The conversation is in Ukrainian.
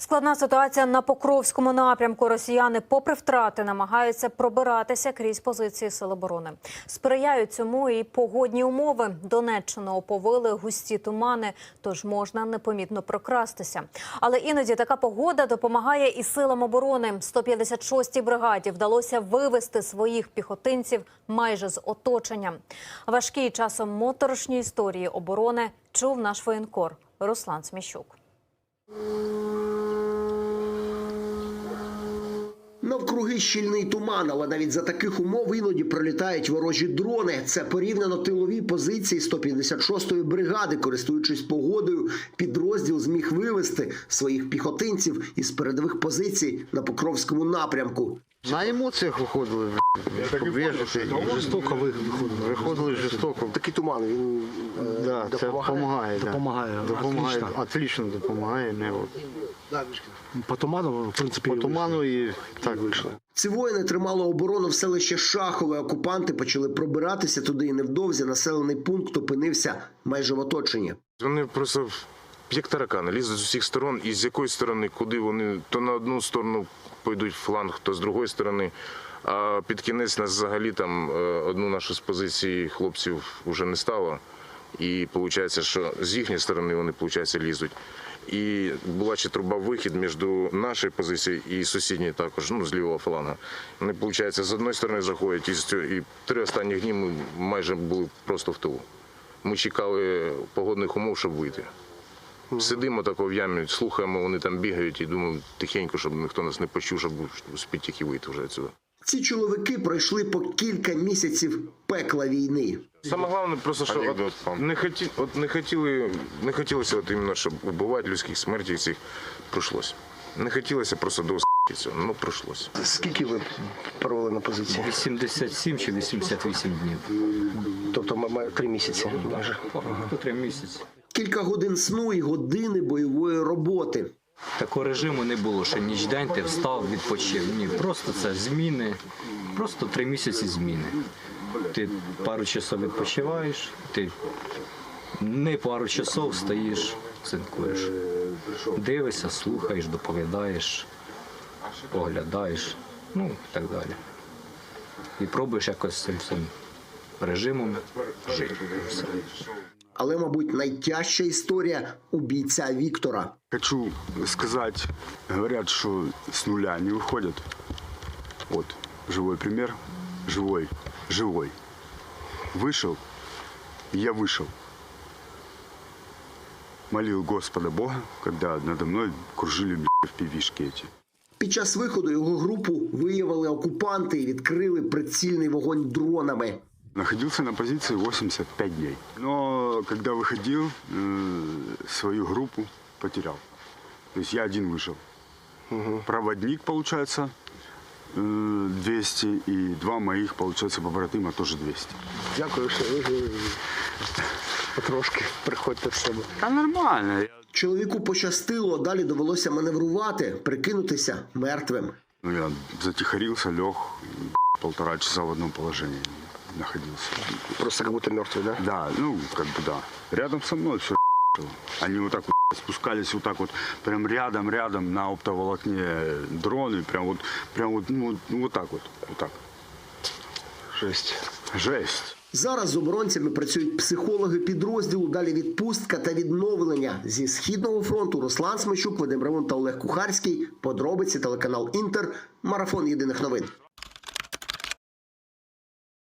Складна ситуація на Покровському напрямку. Росіяни, попри втрати, намагаються пробиратися крізь позиції Сил оборони. Сприяють цьому і погодні умови. Донеччину оповили густі тумани, тож можна непомітно прокрастися. Але іноді така погода допомагає і силам оборони. 156-й бригаді вдалося вивести своїх піхотинців майже з оточення. Важкі часом моторошні історії оборони чув наш воєнкор Руслан Сміщук. Навкруги щільний туман, але навіть за таких умов іноді пролітають ворожі дрони. Це порівняно тилові позиції 156-ї бригади. Користуючись погодою, підрозділ зміг вивести своїх піхотинців із передових позицій на Покровському напрямку. На емоціях виходили, Жорстоко виходили. виходили жорстоко. Такий туман, він е, Да, це допомагає. да. Допомагає. Допомагає, Отлично. отлично допомагає. Не, По туману, в принципі, По туману і так вийшло. Ці воїни тримали оборону в селище Шахове. Окупанти почали пробиратися туди, і невдовзі населений пункт опинився майже в оточенні. Вони просто як таракани лізуть з усіх сторон, і з якої сторони, куди вони то на одну сторону пойдуть фланг, то з другої сторони. А під кінець нас взагалі там е, одну нашу з позицій хлопців вже не стало. І виходить, що з їхньої сторони вони виходить, лізуть. І була ще труба вихід між нашою позицією і сусідньою також, ну, з лівого фланга. Вони, виходить, з одної сторони заходять, і, і три останні дні ми майже були просто в тилу. Ми чекали погодних умов, щоб вийти. Сидимо тако в ямі, слухаємо, вони там бігають і думаємо тихенько, щоб ніхто нас не почув, щоб успіть тільки вийти вже відсюди. Ці чоловіки пройшли по кілька місяців пекла війни. Саме головне, просто що от, не, хоті, от не хотіли, не хотілося, от іменно, щоб вбивати людських смертей цих пройшлося. Не хотілося просто до цього, ну пройшлося. скільки ви провели на позиції? 87 чи 88 днів. Тобто ма- три місяці майже. Три місяці. Кілька годин сну і години бойової роботи. Такого режиму не було, що ніч день ти встав, відпочив. Ні, просто це зміни, просто три місяці зміни. Ти пару часов відпочиваєш, ти не пару часов стоїш, цинкуєш. Дивишся, слухаєш, доповідаєш, оглядаєш, ну і так далі. І пробуєш якось цим, цим режимом жити Все. Але, мабуть, найтяжча історія у бійця Віктора. Хочу сказать, говорят, что с нуля не выходят. Вот, живой пример. Живой, живой. Вышел, и я вышел. Молил Господа Бога, когда надо мной кружили б***ь, пивишки эти. Під час виходу його групу виявили окупанти і відкрили прицільний вогонь дронами. Находился на позиции 85 дней. Но когда выходил, э, свою группу потерял. То есть я один вышел. Проводник, получается, э, 200, и два моих, получается, побратима тоже 200. Дякую, що ви ви потрошки приходьте в себе. А нормально. Я, Чоловіку пощастило, а далі довелося маневрувати, прикинутися мертвим. ну, я затихарился, лег, полтора часа в одном положении находился. Просто як будто мертвий, да? Да, ну, как бы да. Рядом со мной все Они вот так вот спускались вот так вот, прям рядом-рядом на оптоволокне дроны, прям вот, прям вот, ну, ну, вот так вот, вот так. Жесть. Жесть. Зараз з оборонцями працюють психологи підрозділу. Далі відпустка та відновлення зі східного фронту. Руслан Смещук, Вадим Рамон та Олег Кухарський. Подробиці телеканал Інтер. Марафон єдиних новин.